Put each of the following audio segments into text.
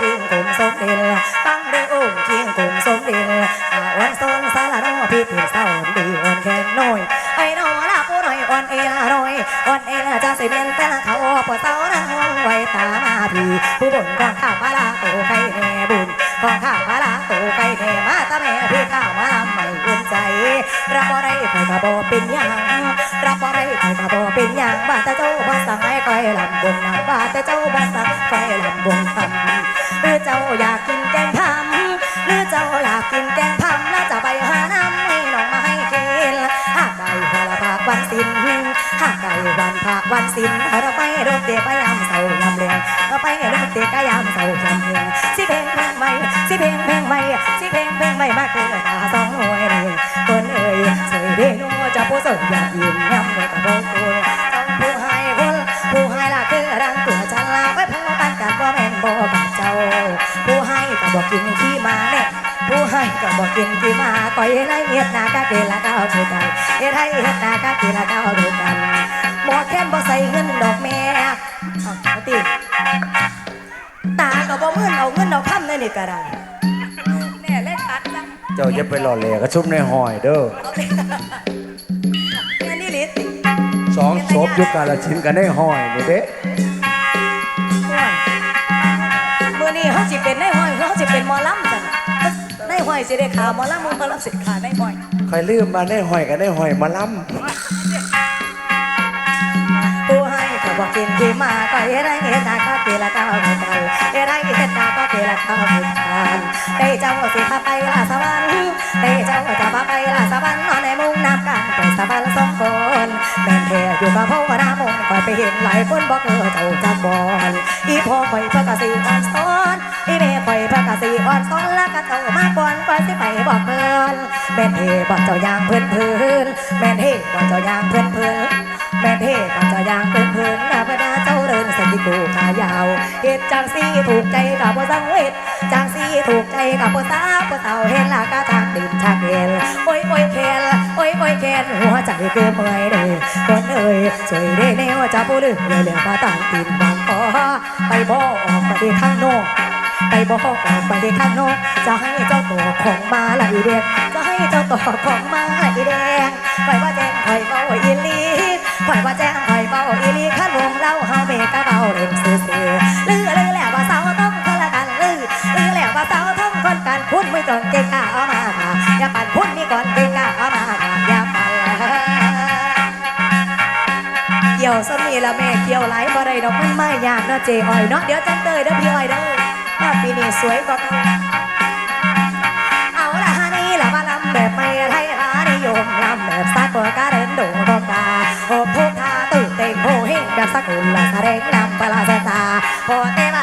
ชิงกุมสมเด็จตั้งเรืองค์ชิงกุมสมเด็จอาวันทรงสารโนพี่ติ่เศร้าดีอ่อนแค่น้อยไอ้น้อลาผู้น้อยอ่อนเอลาน้อยอ่อนเอลจะสิเป็นแต่ละเขาปวดเศร้านั่งไว้ตามาพี่ผู้บุญของข้าพระลาโตใครแน่บุญของข้าพระลาโตใครแน่มาตาแม่พี่ข้าวมาลำไม่อุ่นใจรับบ่ได้ใครก็บ่เป็นหยังรับบ่ได้ใครก็บ่เป็นหยังบ้าแต่เจ้าบ่สั่งให้คอยลำบนนะบ้าแต่เจ้าบ่สั่งคอยลำบนทำ หรือเจ้าอยากกินแกงทำหรือเจ้าอยากกินแกงทำแล้วจะไปหาน้ำให้น้องมาให้กินหากได้พละภาควันสินหากได้วันภาควันสินเราไปรถเตะไปยามเสาร์ยามเลี้ยงเราไปรถเตะกยามเสาร์ยามเลียงสิเพลงเพลงใหม่สิเพลงเพลงใหม่สิเพลงเพลงใหม่มาเกิดตาสองหน่วยนี่คนเอ่ยเสยเด้นูจะผู้สนอยากยิ กินขี้มาก่อยให้เงียบหน้ากะเกละก้าวเท่ากันเฮ็ดให้เฮ็ดนากะเกละก้าวเท่ากันหมอแค้นบ่ใส่เงินดอกแม่เอาติตาก็บ่มื่นเอาเงินเอาคำในนี่ก็ได้แน่เล่นคัดนะเจ้าจะไปหล่อแหลกระชุบในหอยเด้อแม่นี่ลิติสองศพยุกาลชิ้นกันในหอยนี่เด้มื้อนี้เฮาสิเป็นในห้อยเฮาสิเป็นหมอลำ สิได้ขาวมอล่ำมึงมารับสิขาได้บ่อยคอยลืมมาได้หอยกันได้หอยมาล่ำ กินที่มาก็เฮ็ดให้เฮ็ดนาก็เกละก้าวเหมือนกันเฮ็ดให้เฮ็ดนาก็เกละก้าวเหมือนกันได้เจ้าสิพาไปลาสวรรค์ได้เจ้าจะพาไปลาสวรรค์นอนในมุงน้ำกันไปสวรรค์สองคนแม่นแท้อยู่กับพ่อหน้ามนต์คอยไปเห็นหลายคนบอกเออเจ้าจักบอลอีพ่อคอยเพื่อกสีอ่อนซ้อนอีแม่คอยเพื่อกสีอ่อนซ้อนแล้วก็เจ้ามาก่อนก่อนสิไปบอกเพิ่นแม่นเฮบอกเจ้ายางเพิ่นเพิ่นแม่นเฮบอกเจ้ายางเพิ่นเพิ่น แม่เทพก็จะยังเป็นเพื่อนนาพนาเจ้าเรินสติกูขายาวเหตุจังสีถูกใจกับบ่สังเวชจังสีถูกใจกับบ่สาวบ่เต่าเห็นลากาทางดินชากเห็นโอ้ยโอ้ยแคนโอ้ยโอ้ยแคนหัวใจเกินเมื่อยเด้คนเอ่ยช่วยได้แนวจะผู้ลืมเรื่องมาต่างตินบางขอไปบ่ออกมาที่ข้างนอกไปบอกออกไปที่ข้างนอกจะให้เจ้าตัวของมาละอีเด็กจะให้เจ้าตัวของมาละอีแดงคอยว่าแจ้งคอยเบาอีลี อยว่าแจ้งคอยเบาอีลีขันวงเล่าเฮาเบกะเบาเล่นซื่อๆลือลือแล้วว่าสาวต้องคนละกันลือลือแล้วว่าสาวต้องคนกันคุณมือก่อนเก่งกะเอามาค่ะอย่าปั่นคุณนี่ก่อนเก่งกะเอามาค่ะอย่าปั่นเกี่ยวสมีละแม่เกี่ยวไหลบ่ได้ดอกมันไม่ยากเนาะเจอ้อยเนาะเดี๋ยวจันเตยเด้อพี่อ้อยเด้อว่าปีนี้สวยกว่าเก่าเอา 「こはなされなんばらせた」「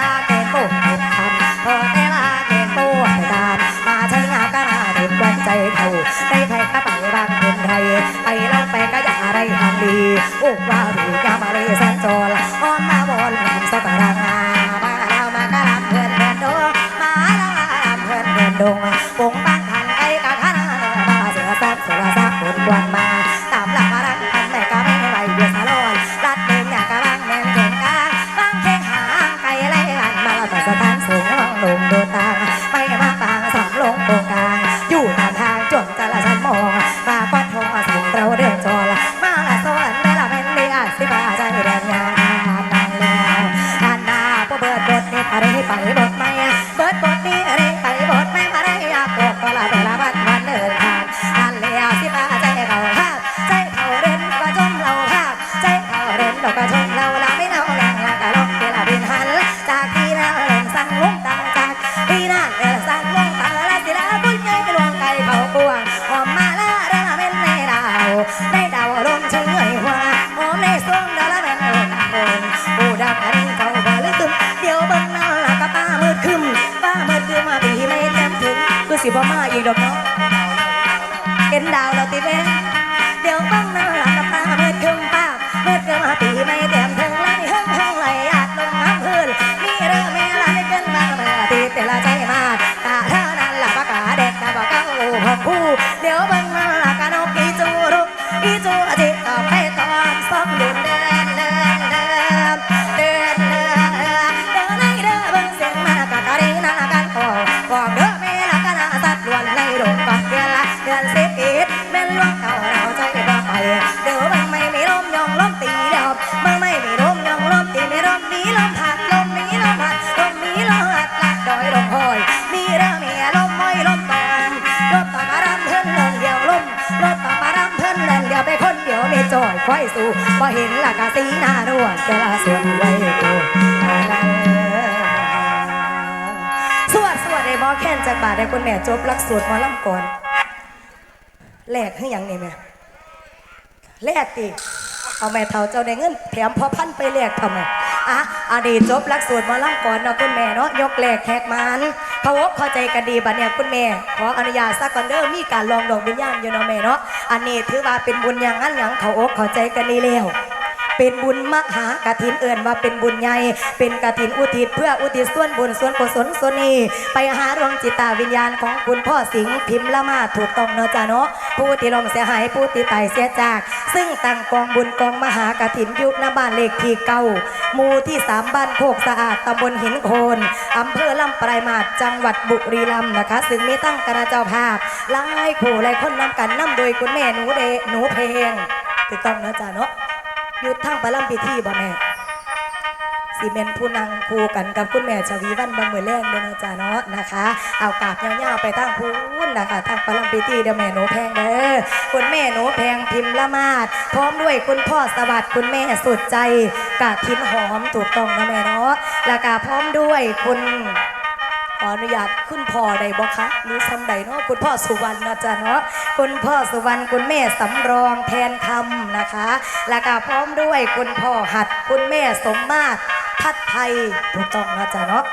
สิบ่มาอีกดอกเนาะ เห็นละกะสีหน้าร่วงจะลาส่วนไว้กูสวัสดีสวัสดีบอแค้นจากบาทได้คุณแม่จบลักสูตรมอลำก่อนแลกให้ยังนี่แม่แลกติเอาแม่เท่าเจ้าได้เงินแถมพอพันไปแลกทำไมอะอันนี้จบลักสูตรมอลำก่อนเนาะคุณแม่เนาะยกแลกแขกมัน พะวกเข้าใจกันดีบัดเนี่ยคุณแม่ขออนุญาตสักก่อนเด้อมีการลองดอกวิญญางอยู่เนาะแม่เนาะอันนี้ถือว่าเป็นบุญอย่างนั้นอย่างเขาอกเข้าใจกันดีแล้ว เป็นบุญมหากฐินเอื่นว่าเป็นบุญใหญ่ เป็นกฐินอุทิศเพื่ออุทิศส่วนบุญส่วนกุศลส่วนนี้ไปหาดวงจิตตาวิญญาณของคุณพ่อสิงห์พิมพ์ละมาถูกต้องเนาะจ้าเนาะผู้ที่ลมเสียหายผู้ที่ตายเสียจาก ซึ่งตั้งกองบุญกองมหากฐินยุคนาบ้านเลขที่เก้าหมู่ที่สามบ้านโคกสะอาดตำบลหินโคนอำเภอลำปลายมาศจังหวัดบุรีรัมย์นะคะ ซึ่งมีตั้งกระเจ้าภาพหลายคู่หลายคนนำกันนำโดยคุณแม่หนูเดหนูเพลงถูกต้องเนาะจ้าเนาะ หยุดทางไปล่ำพิธีบ่แม่ซีเมนผู้นางคู่กันกับคุณแม่ชวีวันบางมือแรงเด้อนะจ๊ะเนาะนะคะ เอากาบยาวๆไปทางพูนนะคะทางไปล่ำพิธีเด้อแม่หนูแพงเด้อคุณแม่หนูแพงพิมพ์ละมาด พร้อมด้วยคุณพ่อสวัสดิ์คุณแม่สุดใจกาบทิ้นหอมถูกต้องนะแม่เนาะแล้วก็พร้อมด้วยคุณ ขออนุญาตคุณพ่อใดบ่คะหรือทำใดเนาะคุณพ่อสุวรรณนะจ๊ะเนาะคุณพ่อสุวรรณคุณแม่สำรองแทนคำนะคะ แล้วก็พร้อมด้วยคุณพ่อหัดคุณแม่สมมาตรทัดไทยถูกต้องนะจ๊ะเนาะ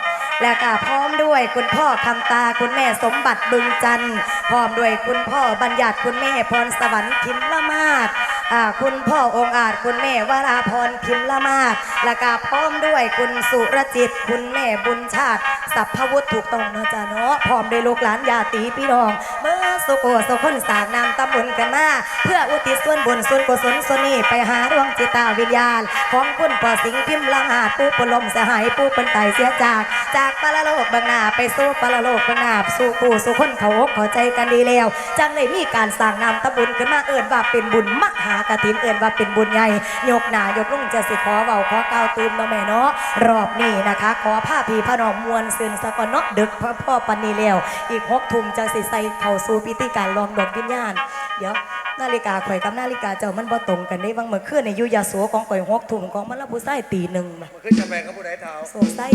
แล้วก็พร้อมด้วยคุณพ่อคำตาคุณแม่สมบัติบึงจันทร์พร้อมด้วยคุณพ่อบัญญัติคุณแม่พรสวรรค์พิมละมาศ อ่าคุณพ่อองค์อาจคุณแม่วราพรพิมละมาศแล้วก็พร้อมด้วยคุณสุรจิต คุณแม่บุญชาติสัพพวุฒิถูกต้องเนาะจ้าเนาะพร้อมด้วยลูกหลานญาติพี่น้อง เมื่อสุโกสุคนสางนามตำบลกันมาเพื่ออุทิศส่วนบุญส่วนกุศลส่วนนี้ไปหาดวงจิตตาวิญญาณ ของคุณพ่อสิงพิมละหาดผู้ปลมสหายผู้เป็นไตเสียจาก จากปรโลกบางนาไปสู่ปรโลกบางนาสู่ผู้สู่คนเขาอกข้าใจกันดีแล้วจังเลยมีการสร้างนามตำบลกันมาเอิญว่าเป็นบุญมหากฐินเอิญว่าเป็นบุญใหญ่ยกหนายกลุ่งจะสิขอเบาขอกล่าวตูมเนาะแม่เนาะรอบนี้นะคะ ขอผ้าพีพระนองมวลซึนสะกอนเนาะดึกพ่อพ่อปันนีแล้วอีกหกทุ่มจังสิใส่เข้าสู่พิธีการลองดอกวิญญาณเดี๋ยวนาฬิกาข่อยกับนาฬิกาเจ้ามันบ่ตรงกันได้บางเมื่อคืนในยุยาโสของข่อยหกทุ่มของมันละผู้ใส่ตีหนึ่งน่ะมันขึ้นจะแบ่งกับผู้ใดเท้าโซไส้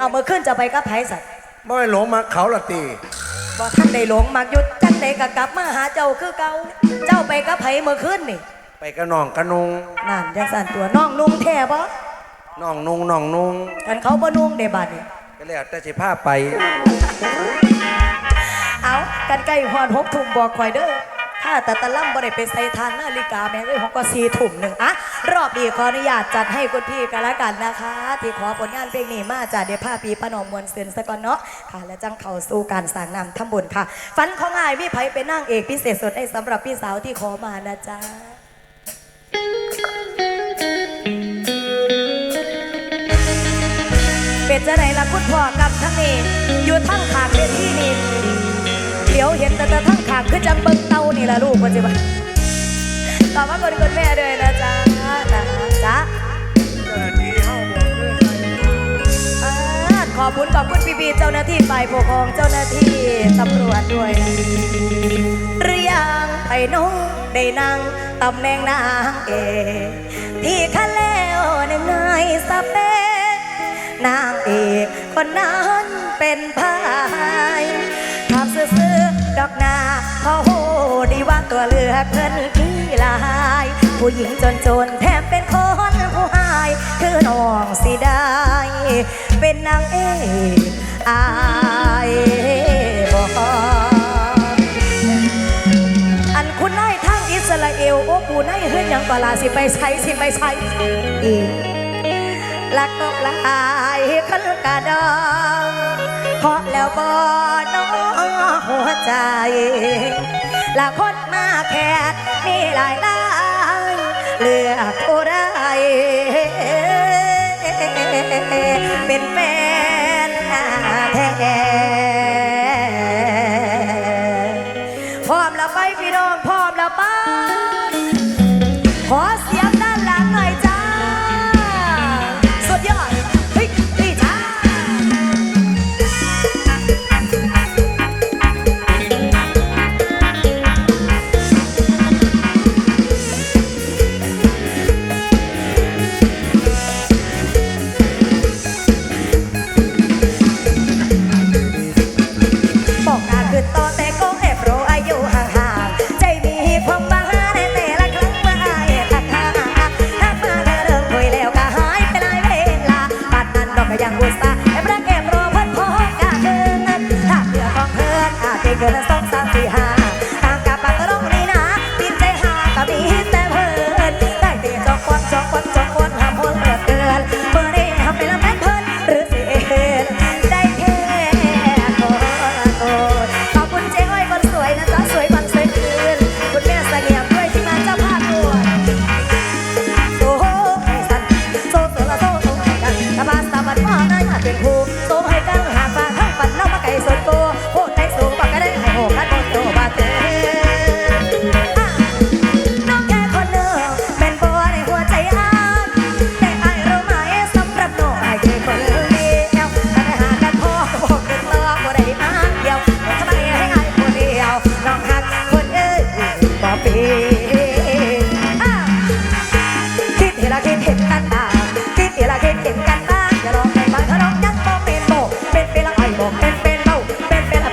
เอาเมื่อคืนจะไปกับไผสัตว์บ่ให้หลงมาเขาละตี บ่ท่านได้หลงมักหยุดจังใดก็กลับมาหาเจ้าคือเก่าเจ้าไปกับไผเมื่อคืนนี่ไปกระนองกระนุงนั่นจังสันตัวน้องนุ่งแท้บ่น้องนุงน้องนุงกันเขาบ่นุ่งได้บัดนี่ก็แล้วแต่สิพาไป เอากันใกล้ฮอดหกทุ่มบอกข่อยเด้อถ้า แต่ตะล่ำบ่ได้ไปใส่ทานนาฬิกาแม่เอ้ยของก็สี่ทุ่มหนึ่งอะรอบนี้ขออนุญาตจัดให้คุณพี่กันละกันนะคะ ที่ขอผลงานเพลงนี้มาจากเดี๋ยวพาปีปนอมมวลเซนสะก่อนเนาะค่ะ และจังเข้าสู่การสร้างนำทำบุญค่ะ ฝันของอายวิไผเป็นนางเอกพิเศษสุดให้สำหรับพี่สาวที่ขอมานะจ๊ะเป็นจะไหนล่ะคุณพ่อกับทั้งนี้อยู่ทั้งขางเวทีนี่ เดี๋ยวเห็นแต่แต่ทั้งขางคือจังเบิ่งเตานี่ล่ะลูกว่าจิบะต่อมาคนคุณแม่ด้วยนะจ๊ะนะจ๊ะขอบคุณขอบคุณพี่บีเจ้าหน้าที่ฝ่ายปกครองเจ้าหน้าที่ตำรวจด้วยนะหรือยังไผ่น้องได้นั่งตำแหน่งนางเอกที่คันแล้วในไงสเปนางเอกคนนั้นเป็นพายทำซื่อๆ ดอกนาพอโหดีว่าตัวเลือกเพิ่นขี้ลาย ผู้หญิงจนๆแถมเป็นคนผู้หาย คือน้องสิได้ เป็นนางเอกอายบอกอันคุณนายทางอิสราเอลโอ้ปูนายเฮือนยังกว่าลาสิไปใช้สิไปใช้อีกลักตกลายขันกระดอง เพราะแล้วบ่น้องหัวใจละคนมาแคดมีหลายลายเลือกผู้ใดเป็นแฟนแท้